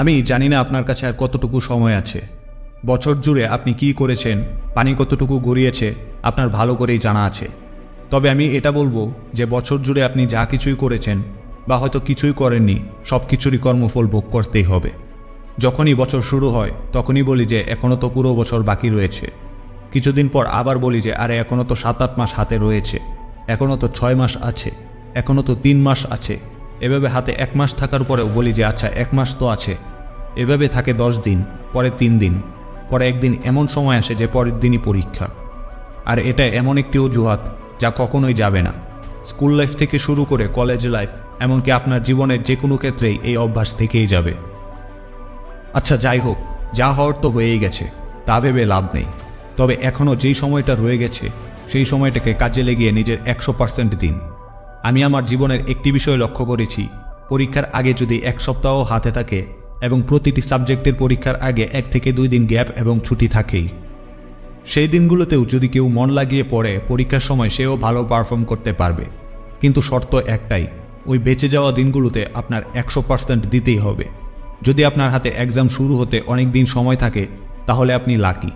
আমি জানি না আপনার কাছে আর কতটুকু সময় আছে। বছর জুড়ে আপনি কি করেছেন, পানি কতটুকু গড়িয়েছে, আপনার ভালো করেই জানা আছে। তবে আমি এটা বলব যে বছর জুড়ে আপনি যা কিছুই করেছেন, বা হয়তো কিছুই করেননি, সব কিছুরই কর্মফল ভোগ করতেই হবে। যখনই বছর শুরু হয়, তখনই বলি যে এখনও তো পুরো বছর বাকি রয়েছে। কিছুদিন পর আবার বলি যে আরে এখনও তো সাত আট মাস হাতে রয়েছে এখনও তো ছয় মাস আছে এখনও তো তিন মাস আছে। এভাবে হাতে এক মাস থাকার পরেও বলি যে আচ্ছা এক মাস তো আছে। এভাবে থাকে দশ দিন, পরে তিন দিন, পরে একদিন এমন সময় আসে যে, পরের দিনই পরীক্ষা। আর এটা এমন একটি অজুহাত যা কখনোই যাবে না। স্কুল লাইফ থেকে শুরু করে কলেজ লাইফ, এমনকি আপনার জীবনের যে কোনো ক্ষেত্রেই এই অভ্যাস থেকেই যাবে। আচ্ছা যাই হোক, যা হওয়ার তো হয়েই গেছে, তা ভেবে লাভ নেই। তবে এখনও যেই সময়টা রয়ে গেছে, সেই সময়টাকে কাজে লেগিয়ে নিজের একশো পার্সেন্ট দিন। আমি আমার জীবনের একটি বিষয় লক্ষ্য করেছি, পরীক্ষার আগে যদি এক সপ্তাহ হাতে থাকে এবং প্রতিটি সাবজেক্টের পরীক্ষার আগে এক থেকে দুই দিন গ্যাপ এবং ছুটি থাকেই সেই দিনগুলোতেও যদি কেউ মন লাগিয়ে পড়ে, পরীক্ষার সময় সেও ভালো পারফর্ম করতে পারবে। কিন্তু শর্ত একটাই, ওই বেঁচে যাওয়া দিনগুলোতে আপনার একশো পার্সেন্ট দিতেই হবে। যদি আপনার হাতে এক্সাম শুরু হতে অনেক দিন সময় থাকে, তাহলে আপনি লাকি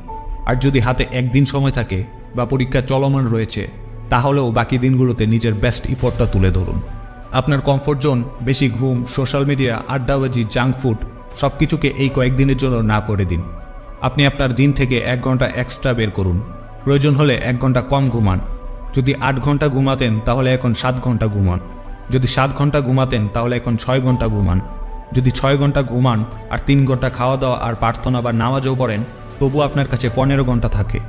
আর যদি হাতে একদিন সময় থাকে বা পরীক্ষা চলমান রয়েছে তাহলেও বাকি দিনগুলোতে নিজের বেস্ট ইফোর্টটা তুলে ধরুন। আপনার কমফোর্ট জোন বেশি ঘুম সোশ্যাল মিডিয়া আড্ডাবাজি জাঙ্ক ফুড সব কিছুকে এই কয়েকদিনের জন্য না করে দিন। আপনি আপনার দিন থেকে এক ঘণ্টা এক্সট্রা বের করুন। প্রয়োজন হলে এক ঘণ্টা কম ঘুমান। যদি আট ঘণ্টা ঘুমাতেন, তাহলে এখন সাত ঘণ্টা ঘুমান। যদি সাত ঘণ্টা ঘুমাতেন, তাহলে এখন ছয় ঘণ্টা ঘুমান। যদি ছয় ঘণ্টা ঘুমান আর তিন ঘণ্টা খাওয়া দাওয়া আর প্রার্থনা বা নামাজও করেন তবু আপনার কাছে পনেরো ঘণ্টা থাকে।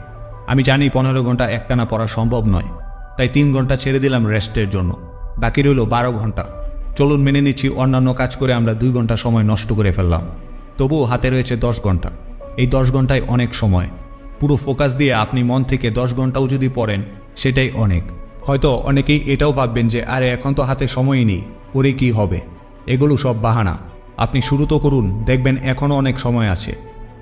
আমি জানি পনেরো ঘণ্টা একটানা পড়া সম্ভব নয়। তাই তিন ঘণ্টা ছেড়ে দিলাম রেস্টের জন্য। বাকি রইল বারো ঘণ্টা। চলুন মেনে নিচ্ছি অন্যান্য কাজ করে আমরা দুই ঘণ্টা সময় নষ্ট করে ফেললাম। তবুও হাতে রয়েছে দশ ঘণ্টা। এই দশ ঘন্টায় অনেক সময়। পুরো ফোকাস দিয়ে আপনি মন থেকে দশ ঘন্টাও যদি পড়েন, সেটাই অনেক। হয়তো অনেকেই এটাও ভাববেন যে, আরে, এখন তো হাতে সময়ই নেই। পরে কি হবে? এগুলো সব বাহানা। আপনি শুরু তো করুন, দেখবেন এখনও অনেক সময় আছে।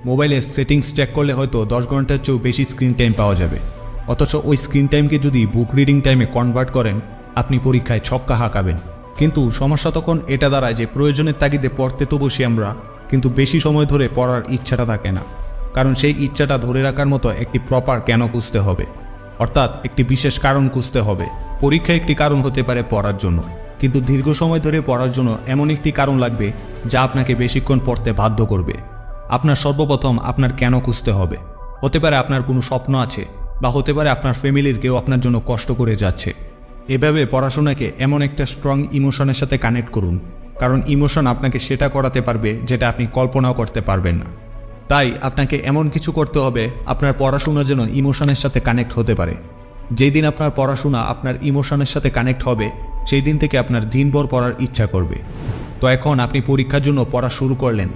মোবাইলে সেটিংস চেক করলে হয়তো দশ ঘণ্টার চেয়েও বেশি স্ক্রিন টাইম পাওয়া যাবে। অথচ ওই স্ক্রিন টাইমকে যদি বুক রিডিং টাইমে কনভার্ট করেন, আপনি পরীক্ষায় ছক্কা হাঁকাবেন। কিন্তু সমস্যা তখন এটা দাঁড়ায় যে প্রয়োজনের তাগিদে পড়তে তো বসি আমরা, কিন্তু বেশি সময় ধরে পড়ার ইচ্ছাটা থাকে না। কারণ সেই ইচ্ছাটা ধরে রাখার মতো একটি প্রপার কেন খুঁজতে হবে? অর্থাৎ একটি বিশেষ কারণ খুঁজতে হবে। পরীক্ষা একটি কারণ হতে পারে পড়ার জন্য। কিন্তু দীর্ঘ সময় ধরে পড়ার জন্য এমন একটি কারণ লাগবে যা আপনাকে বেশিক্ষণ পড়তে বাধ্য করবে। আপনার সর্বপ্রথম আপনার কেন খুঁজতে হবে? হতে পারে আপনার কোনো স্বপ্ন আছে বা হতে পারে আপনার ফ্যামিলির কেউ আপনার জন্য কষ্ট করে যাচ্ছে। এভাবে পড়াশোনাকে এমন একটা স্ট্রং ইমোশনের সাথে কানেক্ট করুন। কারণ ইমোশন আপনাকে সেটা করাতে পারবে যেটা আপনি কল্পনাও করতে পারবেন না। তাই আপনাকে এমন কিছু করতে হবে, আপনার পড়াশোনা যেন ইমোশনের সাথে কানেক্ট হতে পারে। যেই দিন আপনার পড়াশোনা আপনার ইমোশনের সাথে কানেক্ট হবে সেই দিন থেকে আপনার দিনভর পড়ার ইচ্ছা করবে। তো এখন আপনি পরীক্ষার জন্য পড়া শুরু করলেন,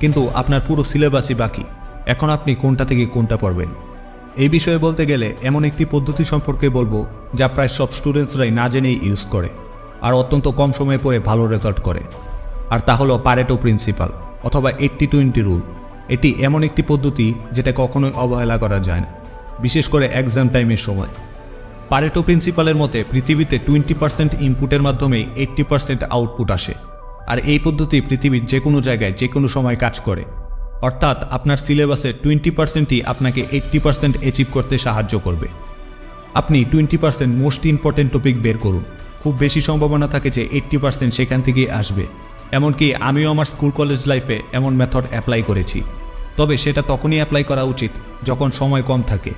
কিন্তু আপনার পুরো সিলেবাসই বাকি। এখন আপনি কোনটা থেকে কোনটা পড়বেন? এই বিষয়ে বলতে গেলে এমন একটি পদ্ধতি সম্পর্কে বলব যা প্রায় সব স্টুডেন্টসরাই না জেনেই ইউজ করে, আর অত্যন্ত কম সময়ে পড়ে ভালো রেজাল্ট করে। আর তা হলো পারেটো প্রিন্সিপাল অথবা এইট্টি টোয়েন্টি রুল এটি এমন একটি পদ্ধতি যেটা কখনোই অবহেলা করা যায় না, বিশেষ করে এক্সাম টাইমের সময়। পারেটো প্রিন্সিপালের মতে পৃথিবীতে টোয়েন্টি পার্সেন্ট ইনপুটের মাধ্যমে এইট্টি পার্সেন্ট আউটপুট আসে। আর এই পদ্ধতি পৃথিবীর যে কোনো জায়গায় যে কোনো সময় কাজ করে। অর্থাৎ আপনার সিলেবাসের টোয়েন্টি পার্সেন্টই আপনাকে এইট্টি পার্সেন্ট অ্যাচিভ করতে সাহায্য করবে। আপনি twenty percent most important topic বের করুন। খুব বেশি সম্ভাবনা থাকে যে এইট্টি পার্সেন্ট সেখান থেকেই আসবে। এমনকি আমিও আমার স্কুল কলেজ লাইফে এমন মেথড অ্যাপ্লাই করেছি। তবে সেটা তখনই অ্যাপ্লাই করা উচিত যখন সময় কম থাকে।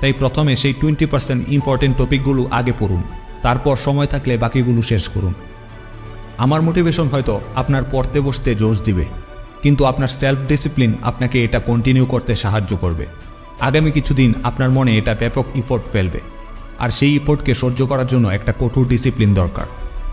তাই প্রথমে সেই টোয়েন্টি পার্সেন্ট ইম্পর্টেন্ট টপিকগুলো আগে পড়ুন। তারপর সময় থাকলে বাকিগুলো শেষ করুন। আমার মোটিভেশন হয়তো আপনার পড়তে বসতে জোশ দিবে। কিন্তু আপনার সেলফ ডিসিপ্লিন আপনাকে এটা কন্টিনিউ করতে সাহায্য করবে। আগামী কিছুদিন আপনার মনে এটা ব্যাপক ইফোর্ট ফেলবে। আর সেই ইফোর্টকে সহ্য করার জন্য একটা কঠোর ডিসিপ্লিন দরকার।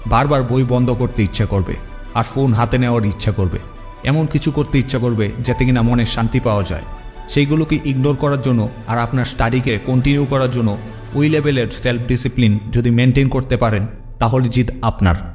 বারবার বই বন্ধ করতে ইচ্ছা করবে আর ফোন হাতে নেওয়ার ইচ্ছা করবে। এমন কিছু করতে ইচ্ছা করবে যাতে কিনা মনে শান্তি পাওয়া যায়। সেইগুলোকে ইগনোর করার জন্য আর আপনার স্টাডিকে কন্টিনিউ করার জন্য ওই লেভেলের সেলফ ডিসিপ্লিন যদি মেনটেন করতে পারেন, তাহলে জিত আপনার।